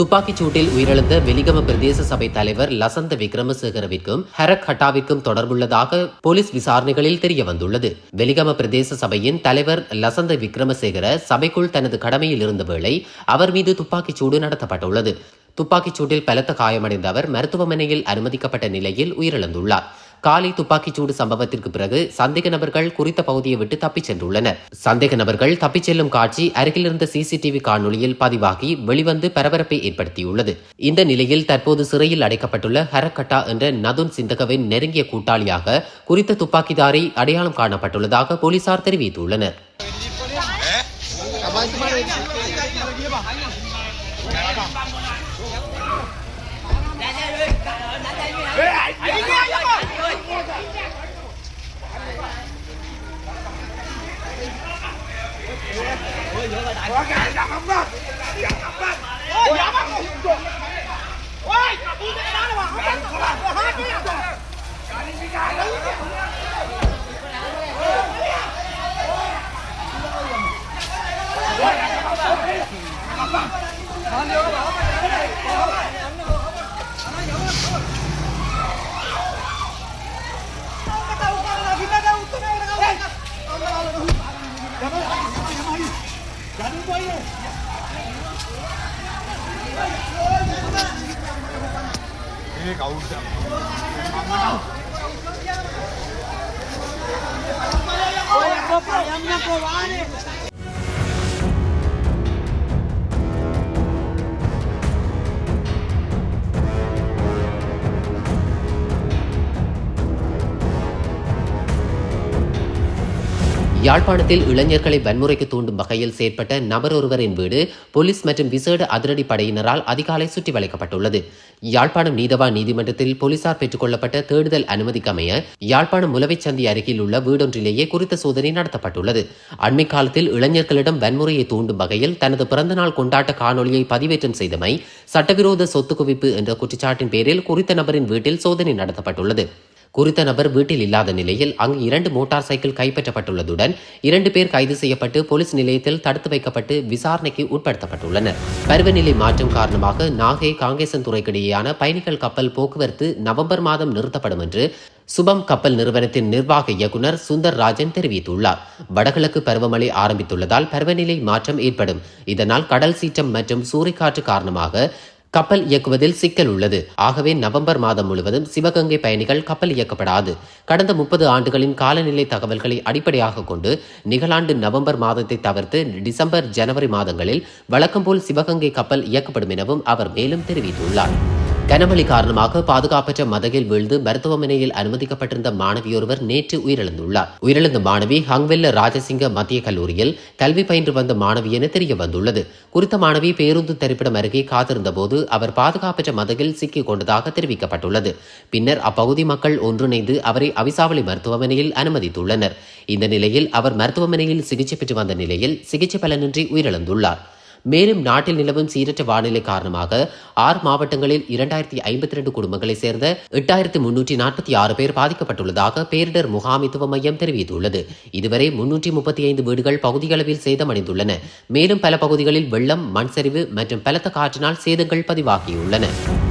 துப்பாக்கிச் சூட்டில் உயிரிழந்த வெலிகம பிரதேச சபை தலைவர் லசந்த விக்ரமசேகரவிற்கும் ஹரக் ஹட்டாவிற்கும் தொடர்புள்ளதாக போலீஸ் விசாரணைகளில் தெரிய வந்துள்ளது வெலிகம பிரதேச சபையின் தலைவர் லசந்த விக்ரமசேகர சபைக்குள் தனது கடமையில் இருந்த வேளை அவர் மீது துப்பாக்கிச் சூடு நடத்தப்பட்டுள்ளது. துப்பாக்கிச் சூட்டில் பலத்த காயமடைந்த அவர் மருத்துவமனையில் அனுமதிக்கப்பட்ட நிலையில் உயிரிழந்துள்ளார். காலை துப்பாக்கிச்சூடு சம்பவத்திற்கு பிறகு சந்தேக நபர்கள் குறித்த பகுதியை விட்டு தப்பிச் சென்றுள்ளனர். சந்தேக நபர்கள் தப்பிச் செல்லும் காட்சி அருகிலிருந்த சிசிடிவி காணொலியில் பதிவாகி வெளிவந்து பரபரப்பை ஏற்படுத்தியுள்ளது. இந்த நிலையில் தற்போது சிறையில் அடைக்கப்பட்டுள்ள ஹரக்கட்டா என்ற நதுன் சிந்தகவின் நெருங்கிய கூட்டாளியாக குறித்த துப்பாக்கிதாரி அடையாளம் காணப்பட்டுள்ளதாக போலீசார் தெரிவித்துள்ளனர். อย่าทำบ้าอย่าทำาโอ้ยอย่มาโอ้ย यमुना को वाले யாழ்ப்பாணத்தில் இளைஞர்களை வன்முறைக்கு தூண்டும் வகையில் செயற்பட்ட நபர் ஒருவரின் வீடு போலீஸ் மற்றும் விசேட அதிரடி படையினரால் அதிகாலை சுற்றி வளைக்கப்பட்டுள்ளது. யாழ்ப்பாணம் நீதவான் நீதிமன்றத்தில் போலீசார் பெற்றுக்கொள்ளப்பட்ட தேடுதல் அனுமதிக்கமைய யாழ்ப்பாணம் முலவைச்சந்தி அருகில் உள்ள வீடொன்றிலேயே குறித்த சோதனை நடத்தப்பட்டுள்ளது. அண்மை காலத்தில் இளைஞர்களிடம் வன்முறையை தூண்டும் வகையில் தனது பிறந்தநாள் கொண்டாட்ட காணொலியை பதிவேற்றம் செய்தமை சட்டவிரோத சொத்து குவிப்பு என்ற குற்றச்சாட்டின் பேரில் குறித்த நபரின் வீட்டில் சோதனை நடத்தப்பட்டுள்ளது. குறித்த நபர் வீட்டில் இல்லாத நிலையில் அங்கு இரண்டு மோட்டார் சைக்கிள் கைப்பற்றப்பட்டுள்ளதுடன் இரண்டு பேர் கைது செய்யப்பட்டு போலீஸ் நிலையத்தில் தடுத்து வைக்கப்பட்டு விசாரணைக்கு உட்படுத்தப்பட்டுள்ளனர். பருவநிலை மாற்றம் காரணமாக நாகை காங்கேசன் துறைக்கிடையேயான பயணிகள் கப்பல் போக்குவரத்து நவம்பர் மாதம் நிறுத்தப்படும் என்று சுபம் கப்பல் நிறுவனத்தின் நிர்வாக இயக்குனர் சுந்தர் ராஜன் தெரிவித்துள்ளார். வடகிழக்கு பருவமழை ஆரம்பித்துள்ளதால் பருவநிலை மாற்றம் ஏற்படும். இதனால் கடல் சீற்றம் மற்றும் சூறைக்காற்று காரணமாக கப்பல் இயக்குவதில் சிக்கல் உள்ளது. ஆகவே நவம்பர் மாதம் முழுவதும் சிவகங்கை பயணிகள் கப்பல் இயக்கப்படாது. கடந்த முப்பது ஆண்டுகளின் காலநிலை தகவல்களை அடிப்படையாக கொண்டு நிகழாண்டு நவம்பர் மாதத்தை தவிர்த்து டிசம்பர் ஜனவரி மாதங்களில் வழக்கம்போல் சிவகங்கை கப்பல் இயக்கப்படும் எனவும் அவர் மேலும் தெரிவித்துள்ளார். கனமழை காரணமாக பாதுகாப்பற்ற மதகில் வீழ்ந்து மருத்துவமனையில் அனுமதிக்கப்பட்டிருந்த மாணவியொருவர் நேற்று உயிரிழந்துள்ளார். உயிரிழந்த மாணவி ஹங்வெல்ல ராஜசிங்க மத்திய கல்லூரியில் கல்வி பயின்று வந்த மாணவி என தெரிய வந்துள்ளது. குறித்த மாணவி பேருந்து தரிப்பிடம் அருகே காத்திருந்த போது அவர் பாதுகாப்பற்ற மதகில் சிக்கிக் கொண்டதாக தெரிவிக்கப்பட்டுள்ளது. பின்னர் அப்பகுதி மக்கள் ஒன்றிணைந்து அவரை அவிசாவளி மருத்துவமனையில் அனுமதித்துள்ளனர். இந்த நிலையில் அவர் மருத்துவமனையில் சிகிச்சை பெற்று வந்த நிலையில் சிகிச்சை பலனின்றி உயிரிழந்துள்ளார். மேலும் நாட்டில் நிலவும் சீரற்ற வானிலை காரணமாக ஆறு மாவட்டங்களில் இரண்டாயிரத்தி ஐம்பத்தி ரெண்டு குடும்பங்களைச் சேர்ந்த எட்டாயிரத்தி முன்னூற்றி நாற்பத்தி ஆறு பேர் பாதிக்கப்பட்டுள்ளதாக பேரிடர் முகாமித்துவ மையம் தெரிவித்துள்ளது. இதுவரை முன்னூற்றி முப்பத்தி ஐந்து வீடுகள் பகுதியளவில் சேதமடைந்துள்ளன. மேலும் பல பகுதிகளில் வெள்ளம் மண் சரிவு மற்றும் பலத்த காற்றினால் சேதங்கள் பதிவாகியுள்ளன.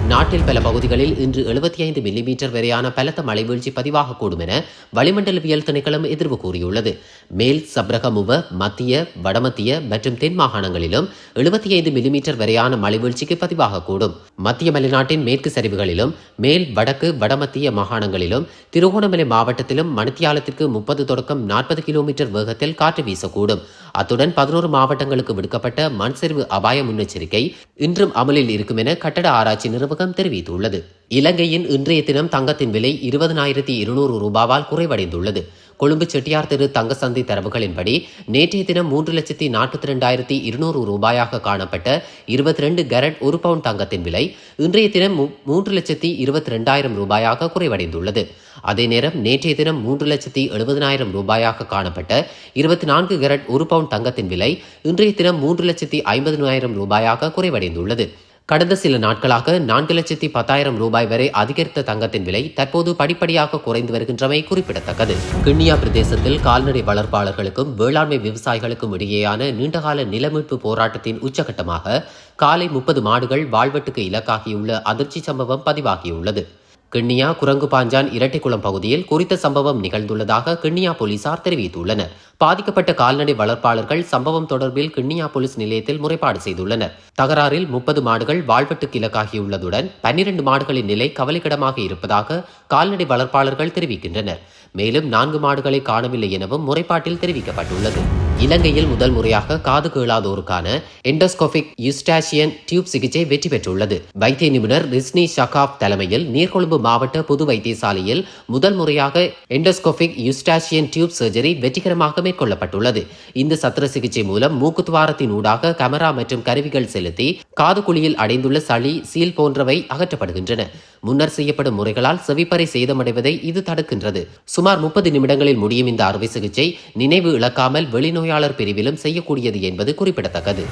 நாட்டில் பல பகுதிகளில் இன்று எழுபத்தி ஐந்து மில்லிமீட்டர் வரையான பலத்த மழை வீழ்ச்சி பதிவாகக்கூடும் என வளிமண்டலவியல் திணைக்களம் எதிர்வு கூறியுள்ளது. மேல் சப்ரகமுவ மத்திய வடமத்திய மற்றும் தென் மாகாணங்களிலும் எழுபத்தி ஐந்து மில்லிமீட்டர் வரையான மழை வீழ்ச்சிக்கு பதிவாகக்கூடும் மத்திய மலைநாட்டின் மேற்கு சரிவுகளிலும் மேல் வடக்கு வடமத்திய மாகாணங்களிலும் திருகோணமலை மாவட்டத்திலும் மணித்தியாலத்திற்கு முப்பது தொடக்கம் நாற்பது கிலோமீட்டர் வேகத்தில் காற்று வீசக்கூடும். அத்துடன் பதினோரு மாவட்டங்களுக்கு விடுக்கப்பட்ட மண் சரிவு அபாய முன்னெச்சரிக்கை இன்றும் அமலில் இருக்கும் என கட்டட ஆராய்ச்சி நிறுவனம் தெரிவித்துள்ளது. இலங்கையின் இன்றைய தினம் தங்கத்தின் விலை இருபதனாயிரத்தி இருநூறு ரூபாவால் குறைவடைந்துள்ளது. கொழும்பு செட்டியார் தெரு தங்க சந்தை தரவுகளின்படி நேற்றைய தினம் மூன்று லட்சத்தி நாற்பத்தி ரெண்டாயிரத்தி இருநூறு ரூபாயாக காணப்பட்ட இருபத்தி ரெண்டு கரட் ஒரு பவுண்ட் தங்கத்தின் விலை இன்றைய தினம் மூன்று லட்சத்தி இருபத்தி ரெண்டாயிரம் ரூபாயாக குறைவடைந்துள்ளது. அதே நேரம் நேற்றைய தினம் மூன்று லட்சத்தி எழுபதனாயிரம் ரூபாயாக காணப்பட்ட இருபத்தி நான்கு கரட் ஒரு பவுண்ட் தங்கத்தின் விலை இன்றைய தினம் மூன்று லட்சத்தி ஐம்பதனாயிரம் ரூபாயாக குறைவடைந்துள்ளது. கடந்த சில நாட்களாக நான்கு லட்சத்தி பத்தாயிரம் ரூபாய் வரை அதிகரித்த தங்கத்தின் விலை தற்போது படிப்படியாக குறைந்து வருகின்றமை குறிப்பிடத்தக்கது. கிண்ணியா பிரதேசத்தில் கால்நடை வளர்ப்பாளர்களுக்கும் வேளாண்மை விவசாயிகளுக்கும் இடையேயான நீண்டகால நிலமீட்பு போராட்டத்தின் உச்சகட்டமாக காலை முப்பது மாடுகள் வாழ்வெட்டுக்கு இலக்காகியுள்ள அதிர்ச்சி சம்பவம் பதிவாகியுள்ளது. கிண்ணியா குரங்கு பாஞ்சான் இரட்டைக்குளம் பகுதியில் குறித்த சம்பவம் நிகழ்ந்துள்ளதாக கிண்ணியா போலீசார் தெரிவித்துள்ளனர். பாதிக்கப்பட்ட கால்நடை வளர்ப்பாளர்கள் சம்பவம் தொடர்பில் கிண்ணியா போலீஸ் நிலையத்தில் முறைப்பாடு செய்துள்ளனர். தகராறில் முப்பது மாடுகள் வாழ்வெட்டுக்கு இலக்காகியுள்ளதுடன் பன்னிரண்டு மாடுகளின் நிலை கவலைக்கிடமாக இருப்பதாக கால்நடை வளர்ப்பாளர்கள் தெரிவிக்கின்றனர். மேலும் நான்கு மாடுகளை காணவில்லை எனவும் முறைப்பாட்டில் தெரிவிக்கப்பட்டுள்ளது. இலங்கையில் முதல் முறையாக காது கேளாதோருக்கான எண்டோஸ்கோபிக் யூஸ்டாசியன் டியூப் சிகிச்சை வெற்றி பெற்றுள்ளது. வைத்திய நிபுணர் ரிஸ்னி ஷகாப் தலைமையில் நீர்கொழும்பு மாவட்ட பொது வைத்தியசாலையில் முதல் முறையாக எண்டோஸ்கோபிக் யூஸ்டாசியன் டியூப் சர்ஜரி வெற்றிகரமாக மேற்கொள்ளப்பட்டுள்ளது. இந்த சத்திர சிகிச்சை மூலம் மூக்குத்துவாரத்தின் ஊடாக கமரா மற்றும் கருவிகள் செலுத்தி காது குழியில் அடைந்துள்ள சளி சீல் போன்றவை அகற்றப்படுகின்றன. முன்னர் செய்யப்படும் முறைகளால் செவிப்பறை சேதமடைவதை இது தடுக்கின்றது. சுமார் முப்பது நிமிடங்களில் முடியும் இந்த அறுவை சிகிச்சை நினைவு இழக்காமல் வெளிநோயாளர் பிரிவிலும் செய்யக்கூடியது என்பது குறிப்பிடத்தக்கது.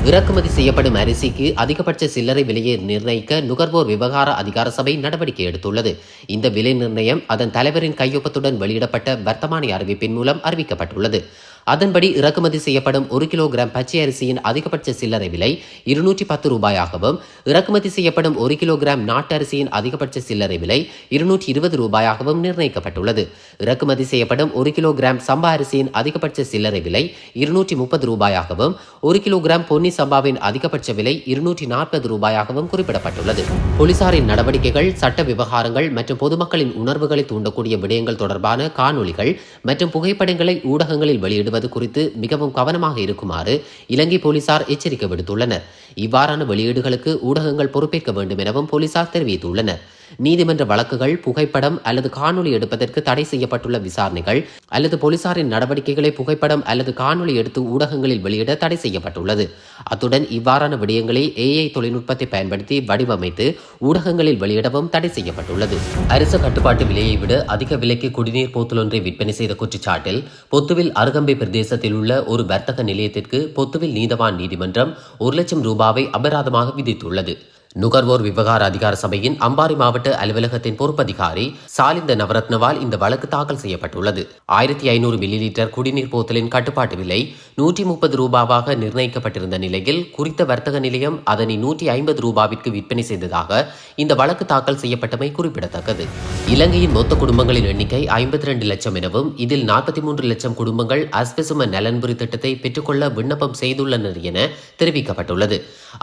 இறக்குமதி செய்யப்படும் அரிசிக்கு அதிகபட்ச சில்லறை விலையை நிர்ணயிக்க நுகர்வோர் விவகார அதிகார சபை நடவடிக்கை எடுத்துள்ளது. இந்த விலை நிர்ணயம் அதன் தலைவரின் கையொப்பத்துடன் வெளியிடப்பட்ட வர்த்தமானி அறிவிப்பின் மூலம் அறிவிக்கப்பட்டுள்ளது. அதன்படி இறக்குமதி செய்யப்படும் ஒரு கிலோகிராம் பச்சை அரிசியின் அதிகபட்ச சில்லறை விலை இருநூற்றி பத்து ரூபாயாகவும் இறக்குமதி செய்யப்படும் ஒரு கிலோகிராம் நாட்டு அரிசியின் அதிகபட்ச சில்லறை விலை இருநூற்றி இருபது ரூபாயாகவும் நிர்ணயிக்கப்பட்டுள்ளது. இறக்குமதி செய்யப்படும் ஒரு கிலோகிராம் சம்பா அரிசியின் அதிகபட்ச சில்லறை விலை இருநூற்றி முப்பது ரூபாயாகவும் ஒரு கிலோகிராம் பொன்னி சம்பாவின் அதிகபட்ச விலை இருநூற்றி நாற்பது ரூபாயாகவும் குறிப்பிடப்பட்டுள்ளது. போலீசாரின் நடவடிக்கைகள் சட்ட விவகாரங்கள் மற்றும் பொதுமக்களின் உணர்வுகளை தூண்டக்கூடிய விடயங்கள் தொடர்பான காணொளிகள் மற்றும் புகைப்படங்களை ஊடகங்களில் வெளியிடும் வெளியிடுவது குறித்து மிகவும் கவனமாக இருக்குமாறு இலங்கை போலீசார் எச்சரிக்கை விடுத்துள்ளனர். இவ்வாறான வெளியீடுகளுக்கு ஊடகங்கள் பொறுப்பேற்க வேண்டும் எனவும் போலீசார் தெரிவித்துள்ளனர். நீதிமன்ற வழக்குகள் புகைப்படம் அல்லது காணொலி எடுப்பதற்கு தடை செய்யப்பட்டுள்ள விசாரணைகள் அல்லது போலீசாரின் நடவடிக்கைகளை புகைப்படம் அல்லது காணொளி எடுத்து ஊடகங்களில் வெளியிட தடை செய்யப்பட்டுள்ளது. அத்துடன் இவ்வாறான விடயங்களை ஏஐ தொழில்நுட்பத்தை பயன்படுத்தி வடிவமைத்து ஊடகங்களில் வெளியிடவும் தடை செய்யப்பட்டுள்ளது. அரச கட்டுப்பாட்டு விலையை விட அதிக விலைக்கு குடிநீர் போத்தல் ஒன்றை விற்பனை செய்த குற்றச்சாட்டில் பொத்துவில் அருகம்பை பிரதேசத்தில் உள்ள ஒரு வர்த்தக நிலையத்திற்கு பொத்துவில் நீதவான் நீதிமன்றம் ஒரு லட்சம் ரூபாவை அபராதமாக விதித்துள்ளது. நுகர்வோர் விவகார அதிகார சபையின் அம்பாறை மாவட்ட அலுவலகத்தின் பொறுப்பதிகாரி சாலிந்த நவரத்னவால் இந்த வழக்கு தாக்கல் செய்யப்பட்டுள்ளது. ஆயிரத்தி ஐநூறு மில்லி லிட்டர் குடிநீர் போத்தலின் கட்டுப்பாட்டு விலை நூற்றி முப்பது ரூபாவாக நிர்ணயிக்கப்பட்டிருந்த நிலையில் குறித்த வர்த்தக நிலையம் அதனை நூற்றி ஐம்பது ரூபாவிற்கு விற்பனை செய்ததாக இந்த வழக்கு தாக்கல் செய்யப்பட்டமை குறிப்பிடத்தக்கது. இலங்கையின் மொத்த குடும்பங்களின் எண்ணிக்கை ஐம்பத்தி ரெண்டு லட்சம் எனவும் இதில் நாற்பத்தி மூன்று லட்சம் குடும்பங்கள் அஸ்பெசும நலன்புரி திட்டத்தை பெற்றுக்கொள்ள விண்ணப்பம் செய்துள்ளனர் என தெரிவிக்கப்பட்டுள்ளது.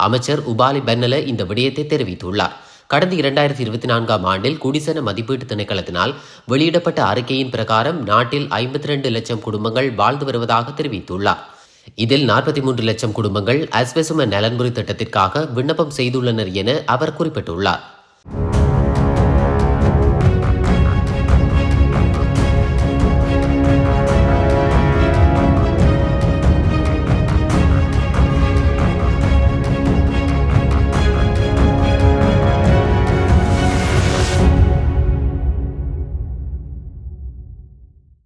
அமைச்சர் உபாலி பென்னல இந்த விடயத்தை தெரிவித்துள்ளார். கடந்த இரண்டாயிரத்தி இருபத்தி நான்காம் ஆண்டில் குடிசன மதிப்பீட்டு திணைக்களத்தினால் வெளியிடப்பட்ட அறிக்கையின் பிரகாரம் நாட்டில் ஐம்பத்தி ரெண்டு லட்சம் குடும்பங்கள் வாழ்ந்து வருவதாக தெரிவித்துள்ளார். இதில் நாற்பத்தி மூன்று லட்சம் குடும்பங்கள் அஸ்வெசும நலன்புரி திட்டத்திற்காக விண்ணப்பம் செய்துள்ளனர் என அவர் குறிப்பிட்டுள்ளார்.